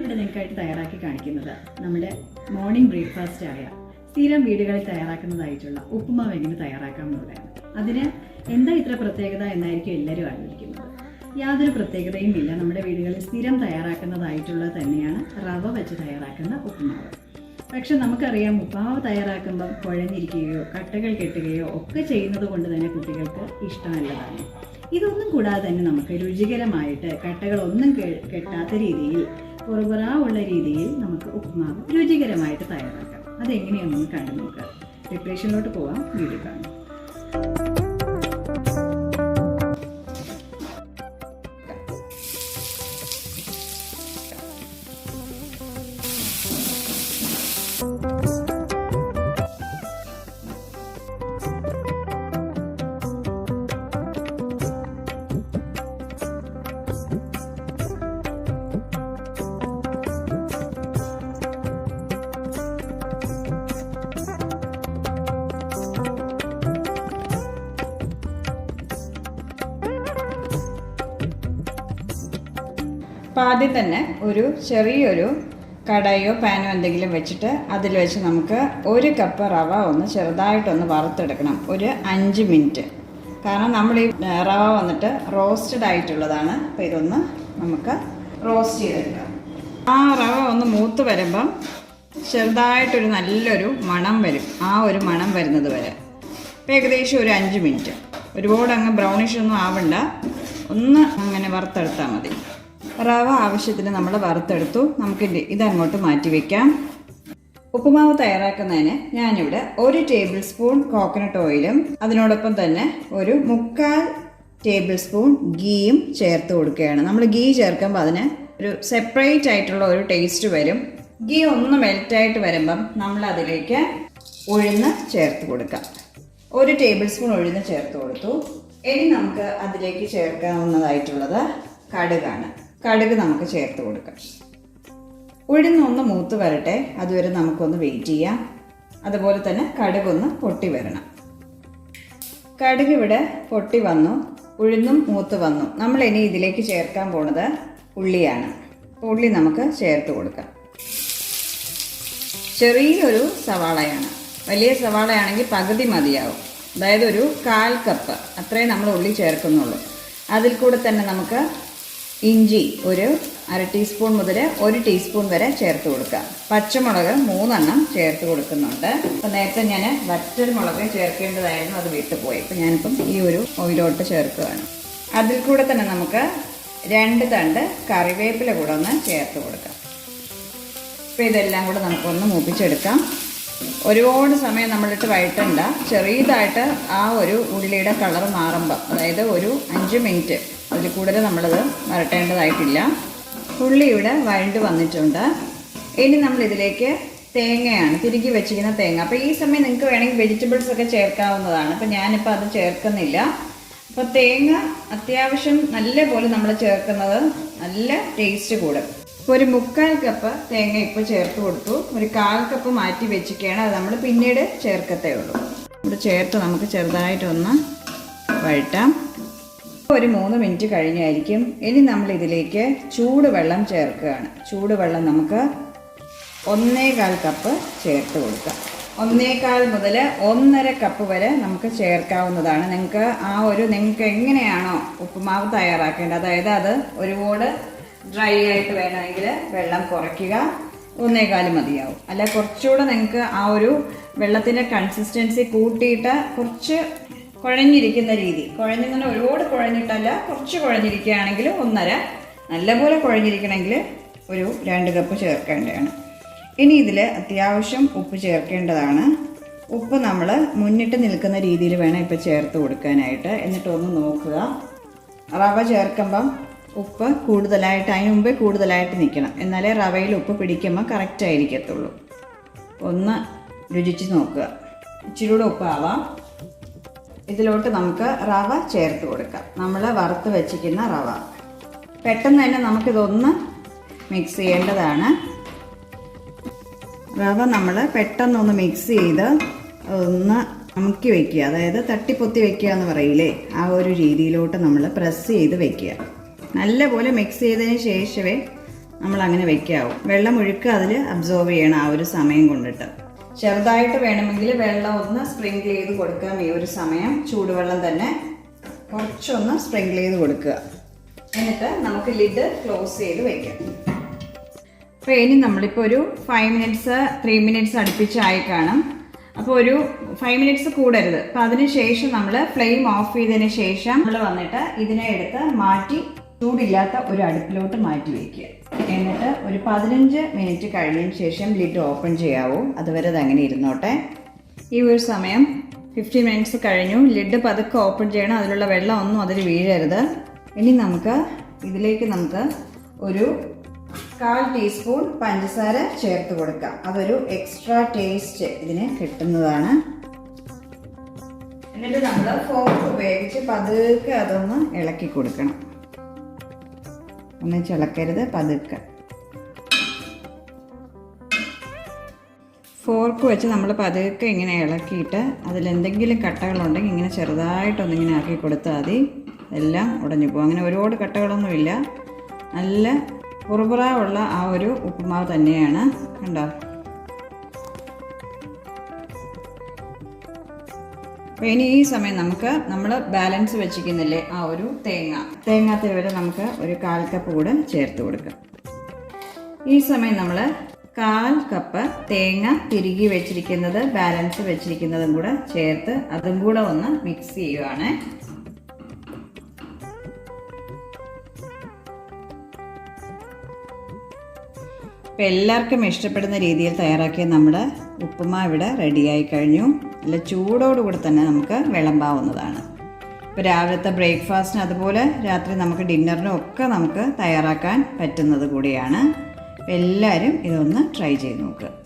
ഇവിടെ നിങ്ങൾക്കായിട്ട് തയ്യാറാക്കി കാണിക്കുന്നത് നമ്മുടെ മോർണിംഗ് ബ്രേക്ക്ഫാസ്റ്റ് ആയ സ്ഥിരം വീടുകളിൽ തയ്യാറാക്കുന്നതായിട്ടുള്ള ഉപ്പുമാവ് എങ്ങനെ തയ്യാറാക്കാം എന്നുള്ളതാണ്. അതിന് എന്താ ഇത്ര പ്രത്യേകത എന്നായിരിക്കും എല്ലാവരും ആലോചിക്കുന്നത്. യാതൊരു പ്രത്യേകതയും ഇല്ല. നമ്മുടെ വീടുകളിൽ സ്ഥിരം തയ്യാറാക്കുന്നതായിട്ടുള്ള തന്നെയാണ് റവ വെച്ച് തയ്യാറാക്കുന്ന ഉപ്പുമാവ്. പക്ഷെ നമുക്കറിയാം ഉപ്പുമാവ് തയ്യാറാക്കുമ്പം കുഴഞ്ഞിരിക്കുകയോ കട്ടകൾ കെട്ടുകയോ ഒക്കെ ചെയ്യുന്നത് കൊണ്ട് തന്നെ കുട്ടികൾക്ക് ഇഷ്ടമല്ലതാണ്. ഇതൊന്നും കൂടാതെ തന്നെ നമുക്ക് രുചികരമായിട്ട് കട്ടകളൊന്നും കെട്ടാത്ത രീതിയിൽ പുറപുറാ ഉള്ള രീതിയിൽ നമുക്ക് ഉപ്പുമാവ് രുചികരമായിട്ട് തയ്യാറാക്കാം. അതെങ്ങനെയാണെന്ന് കണ്ടു നോക്കാം പ്രിപ്പറേഷനിലോട്ട് പോവാം. വീഡിയോ കാണാം. അപ്പം ആദ്യം തന്നെ ഒരു ചെറിയൊരു കടയോ പാനോ എന്തെങ്കിലും വെച്ചിട്ട് അതിൽ വെച്ച് നമുക്ക് ഒരു കപ്പ് റവ ഒന്ന് ചെറുതായിട്ടൊന്ന് വറുത്തെടുക്കണം. ഒരു അഞ്ച് മിനിറ്റ്. കാരണം നമ്മൾ ഈ റവ വന്നിട്ട് റോസ്റ്റഡ് ആയിട്ടുള്ളതാണ്. അപ്പോൾ ഇതൊന്ന് നമുക്ക് റോസ്റ്റ് ചെയ്തെടുക്കാം. ആ റവ ഒന്ന് മൂത്ത് വരുമ്പം ചെറുതായിട്ടൊരു നല്ലൊരു മണം വരും. ആ ഒരു മണം വരുന്നത് വരെ. അപ്പോൾ ഏകദേശം ഒരു അഞ്ച് മിനിറ്റ്. ഒരുപാട് അങ്ങ് ബ്രൗണിഷ് ഒന്നും ആവണ്ട. ഒന്ന് അങ്ങനെ വറുത്തെടുത്താൽ മതി. റവ ആവശ്യത്തിന് നമ്മൾ വറുത്തെടുത്തു. നമുക്ക് ഇത് ഇതങ്ങോട്ട് മാറ്റി വെക്കാം. ഉപ്പുമാവ് തയ്യാറാക്കുന്നതിന് ഞാനിവിടെ ഒരു ടേബിൾ സ്പൂൺ കോക്കനട്ട് ഓയിലും അതിനോടൊപ്പം തന്നെ ഒരു മുക്കാൽ ടേബിൾ സ്പൂൺ ഗീയും ചേർത്ത് കൊടുക്കുകയാണ്. നമ്മൾ ഗീ ചേർക്കുമ്പോൾ അതിന് ഒരു സെപ്പറേറ്റ് ആയിട്ടുള്ള ഒരു ടേസ്റ്റ് വരും. ഗീ ഒന്ന് മെൽറ്റായിട്ട് വരുമ്പം നമ്മൾ അതിലേക്ക് ഉഴുന്ന് ചേർത്ത് കൊടുക്കാം. ഒരു ടേബിൾ സ്പൂൺ ഉഴുന്ന് ചേർത്ത് കൊടുത്തു. ഇനി നമുക്ക് അതിലേക്ക് ചേർക്കാവുന്നതായിട്ടുള്ളത് കടുകാണ്. കടുക് നമുക്ക് ചേർത്ത് കൊടുക്കാം. ഉഴുന്നൊന്ന് മൂത്ത് വരട്ടെ. അതുവരെ നമുക്കൊന്ന് വെയിറ്റ് ചെയ്യാം. അതുപോലെ തന്നെ കടുകൊന്ന് പൊട്ടി വരണം. കടുക് ഇവിടെ പൊട്ടി വന്നു. ഉഴുന്നും മൂത്ത് വന്നു. നമ്മൾ ഇനി ഇതിലേക്ക് ചേർക്കാൻ പോണത് ഉള്ളിയാണ്. ഉള്ളി നമുക്ക് ചേർത്ത് കൊടുക്കാം. ചെറിയൊരു സവാളയാണ്. വലിയ സവാളയാണെങ്കിൽ പകുതി മതിയാവും. അതായത് ഒരു കാൽ കപ്പ് അത്രയും നമ്മൾ ഉള്ളി ചേർക്കുന്നുള്ളൂ. അതിൽ കൂടെ തന്നെ നമുക്ക് ഇഞ്ചി ഒരു അര ടീസ്പൂൺ മുതൽ ഒരു ടീസ്പൂൺ വരെ ചേർത്ത് കൊടുക്കുക. പച്ചമുളക് മൂന്നെണ്ണം ചേർത്ത് കൊടുക്കുന്നുണ്ട്. അപ്പം നേരത്തെ ഞാൻ വറ്റൽ മുളക് ചേർക്കേണ്ടതായിരുന്നു അത് വിട്ടുപോയി. അപ്പം ഞാനിപ്പം ഈ ഒരു ഓയിലോട്ട് ചേർക്കുകയാണ്. അതിൽ കൂടെ തന്നെ നമുക്ക് രണ്ട് തണ്ട് കറിവേപ്പില കൂടെ ഒന്ന് ചേർത്ത് കൊടുക്കാം. അപ്പോൾ ഇതെല്ലാം കൂടെ നമുക്കൊന്ന് മൂപ്പിച്ചെടുക്കാം. ഒരുപാട് സമയം നമ്മളിട്ട് വഴറ്റണ്ട. ചെറിയതായിട്ട് ആ ഒരു ഉള്ളിയുടെ കളർ മാറുമ്പോൾ അതായത് ഒരു അഞ്ച് മിനിറ്റ് അതിൽ കൂടുതൽ നമ്മളത് വരട്ടേണ്ടതായിട്ടില്ല. ഉള്ളി ഇവിടെ വഴണ്ട് വന്നിട്ടുണ്ട്. ഇനി നമ്മളിതിലേക്ക് തേങ്ങയാണ് തിരുകി വെച്ചിരിക്കുന്ന തേങ്ങ. അപ്പോൾ ഈ സമയം നിങ്ങൾക്ക് വേണമെങ്കിൽ വെജിറ്റബിൾസ് ഒക്കെ ചേർക്കാവുന്നതാണ്. അപ്പോൾ ഞാനിപ്പോൾ അത് ചേർക്കുന്നില്ല. അപ്പോൾ തേങ്ങ അത്യാവശ്യം നല്ല പോലെ നമ്മൾ ചേർക്കുന്നത് നല്ല ടേസ്റ്റ് കൂടും. ഒരു മുക്കാൽ കപ്പ് തേങ്ങ ഇപ്പോൾ ചേർത്ത് കൊടുത്തു. ഒരു കാൽ കപ്പ് മാറ്റി വെച്ചിരിക്കുകയാണ്. അത് നമ്മൾ പിന്നീട് ചേർക്കത്തേ ഉള്ളൂ. ഇവിടെ ചേർത്ത് നമുക്ക് ചെറുതായിട്ടൊന്ന് വഴറ്റാം. ഒരു മൂന്ന് മിനിറ്റ് കഴിഞ്ഞായിരിക്കും. ഇനി നമ്മൾ ഇതിലേക്ക് ചൂടുവെള്ളം ചേർക്കുകയാണ്. ചൂടുവെള്ളം നമുക്ക് ഒന്നേകാൽ കപ്പ് ചേർത്ത് കൊടുക്കാം. ഒന്നേകാൽ മുതൽ ഒന്നര കപ്പ് വരെ നമുക്ക് ചേർക്കാവുന്നതാണ്. നിങ്ങൾക്ക് ആ ഒരു നിങ്ങൾക്ക് എങ്ങനെയാണോ ഉപ്പുമാവ് തയ്യാറാക്കേണ്ടത്? അതായത് അത് ഒരുപാട് ഡ്രൈ ആയിട്ട് വേണമെങ്കിൽ വെള്ളം കുറയ്ക്കുക. ഒന്നേകാൽ മതിയാവും. അല്ല കുറച്ചുകൂടെ നിങ്ങൾക്ക് ആ ഒരു വെള്ളത്തിന്റെ കൺസിസ്റ്റൻസി കൂട്ടിയിട്ട് കുറച്ച് കുഴഞ്ഞിരിക്കുന്ന രീതി. കുഴഞ്ഞിങ്ങനെ ഒരുപാട് കുഴഞ്ഞിട്ടല്ല കുറച്ച് കുഴഞ്ഞിരിക്കുകയാണെങ്കിൽ ഒന്നര. നല്ലപോലെ കുഴഞ്ഞിരിക്കണമെങ്കിൽ ഒരു രണ്ട് കപ്പ് ചേർക്കേണ്ടതാണ്. ഇനി ഇതിൽ അത്യാവശ്യം ഉപ്പ് ചേർക്കേണ്ടതാണ്. ഉപ്പ് നമ്മൾ മുന്നിട്ട് നിൽക്കുന്ന രീതിയിൽ വേണം ഇപ്പോൾ ചേർത്ത് കൊടുക്കാനായിട്ട്. എന്നിട്ടൊന്ന് നോക്കുക. റവ ചേർക്കുമ്പം ഉപ്പ് കൂടുതലായിട്ട് അതിന് മുമ്പേ കൂടുതലായിട്ട് നിൽക്കണം എന്നാലേ റവയിൽ ഉപ്പ് പിടിക്കുമ്പോൾ കറക്റ്റ് ആയിരിക്കത്തുള്ളൂ. ഒന്ന് രുചിച്ച് നോക്കുക. ഇച്ചിരി കൂടെ ഉപ്പാവാം. ഇതിലോട്ട് നമുക്ക് റവ ചേർത്ത് കൊടുക്കാം. നമ്മൾ വറുത്ത് വെച്ചിരിക്കുന്ന റവ. പെട്ടെന്ന് തന്നെ നമുക്കിതൊന്ന് മിക്സ് ചെയ്യേണ്ടതാണ്. റവ നമ്മൾ പെട്ടെന്നൊന്ന് മിക്സ് ചെയ്ത് ഒന്ന് അമുക്കി വെക്കുക. അതായത് തട്ടിപ്പൊത്തി വെക്കുക എന്ന് പറയില്ലേ? ആ ഒരു രീതിയിലോട്ട് നമ്മൾ പ്രസ് ചെയ്ത് വെക്കുക. നല്ലപോലെ മിക്സ് ചെയ്തതിന് ശേഷമേ നമ്മൾ അങ്ങനെ വെക്കാവൂ. വെള്ളം ഒഴുക്ക് അതിൽ അബ്സോർവ് ചെയ്യണം ആ ഒരു സമയം കൊണ്ടിട്ട്. ചെറുതായിട്ട് വേണമെങ്കിൽ വെള്ളം ഒന്ന് സ്പ്രിങ്കിൾ ചെയ്ത് കൊടുക്കാം ഈ ഒരു സമയം. ചൂടുവെള്ളം തന്നെ കുറച്ചൊന്ന് സ്പ്രിങ്കിൾ ചെയ്ത് കൊടുക്കുക. എന്നിട്ട് നമുക്ക് ലിഡ് ക്ലോസ് ചെയ്ത് വെക്കാം. അപ്പോൾ ഇനി നമ്മളിപ്പോൾ ഒരു ഫൈവ് മിനിറ്റ്സ് ത്രീ മിനിറ്റ്സ് അടുപ്പിച്ചായി കാണും. അപ്പോൾ ഒരു ഫൈവ് മിനിറ്റ്സ് കൂടരുത്. അപ്പോൾ അതിന് ശേഷം നമ്മൾ ഫ്ലെയിം ഓഫ് ചെയ്തതിന് ശേഷം നമ്മൾ വന്നിട്ട് ഇതിനെ എടുത്ത് മാറ്റി ചൂടില്ലാത്ത ഒരു അടുപ്പിലോട്ട് മാറ്റി വയ്ക്കുക എന്നിട്ട് ഒരു പതിനഞ്ച് മിനിറ്റ് കഴിഞ്ഞതിന് ശേഷം ലിഡ് ഓപ്പൺ ചെയ്യാവൂ. അതുവരെ അത് അങ്ങനെ ഇരുന്നോട്ടെ. ഈ ഒരു സമയം ഫിഫ്റ്റീൻ മിനിറ്റ്സ് കഴിഞ്ഞു. ലിഡ് പതുക്കെ ഓപ്പൺ ചെയ്യണം. അതിലുള്ള വെള്ളം ഒന്നും അതിൽ വീഴരുത്. ഇനി നമുക്ക് ഇതിലേക്ക് നമുക്ക് ഒരു കാൽ ടീസ്പൂൺ പഞ്ചസാര ചേർത്ത് കൊടുക്കാം. അതൊരു എക്സ്ട്രാ ടേസ്റ്റ് ഇതിന് കിട്ടുന്നതാണ്. എന്നിട്ട് നമ്മൾ ഫോർക്ക് ഉപയോഗിച്ച് പതുക്കെ അതൊന്ന് ഇളക്കി കൊടുക്കണം. ഒന്ന് ചിളക്കരുത് പതുക്കെ. ഫോർക്ക് വെച്ച് നമ്മൾ പതുക്കെ ഇങ്ങനെ ഇളക്കിയിട്ട് അതിലെന്തെങ്കിലും കട്ടകളുണ്ടെങ്കിൽ ഇങ്ങനെ ചെറുതായിട്ടൊന്നിങ്ങനെ ആക്കി കൊടുത്താൽ മതി. എല്ലാം ഉടഞ്ഞു പോകും. അങ്ങനെ ഒരുപാട് കട്ടകളൊന്നുമില്ല നല്ല കുറുപുറ ഉള്ള ആ ഒരു ഉപ്പുമാവ് തന്നെയാണ്. കണ്ടോ? ഇനി ഈ സമയം നമുക്ക് നമ്മൾ ബാലൻസ് വെച്ചിരിക്കുന്നില്ലേ? ആ ഒരു തേങ്ങ. തേങ്ങ തേവരെ നമുക്ക് ഒരു കാൽ കപ്പ് കൂടെ ചേർത്ത് കൊടുക്കാം. ഈ സമയം നമ്മൾ കാൽ കപ്പ് തേങ്ങ തിരികെ വെച്ചിരിക്കുന്നത് ബാലൻസ് വെച്ചിരിക്കുന്നതും കൂടെ ചേർത്ത് അതും കൂടെ ഒന്ന് മിക്സ് ചെയ്യുവാണ്. ഇപ്പം എല്ലാവർക്കും ഇഷ്ടപ്പെടുന്ന രീതിയിൽ തയ്യാറാക്കിയ നമ്മുടെ ഉപ്പുമാ ഇവിടെ റെഡിയായി കഴിഞ്ഞു. നല്ല ചൂടോടുകൂടി തന്നെ നമുക്ക് വിളമ്പാവുന്നതാണ്. ഇപ്പോൾ രാവിലത്തെ ബ്രേക്ക്ഫാസ്റ്റിന് അതുപോലെ രാത്രി നമുക്ക് ഡിന്നറിനും ഒക്കെ നമുക്ക് തയ്യാറാക്കാൻ പറ്റുന്നത് കൂടിയാണ്. എല്ലാവരും ഇതൊന്ന് ട്രൈ ചെയ്ത് നോക്കുക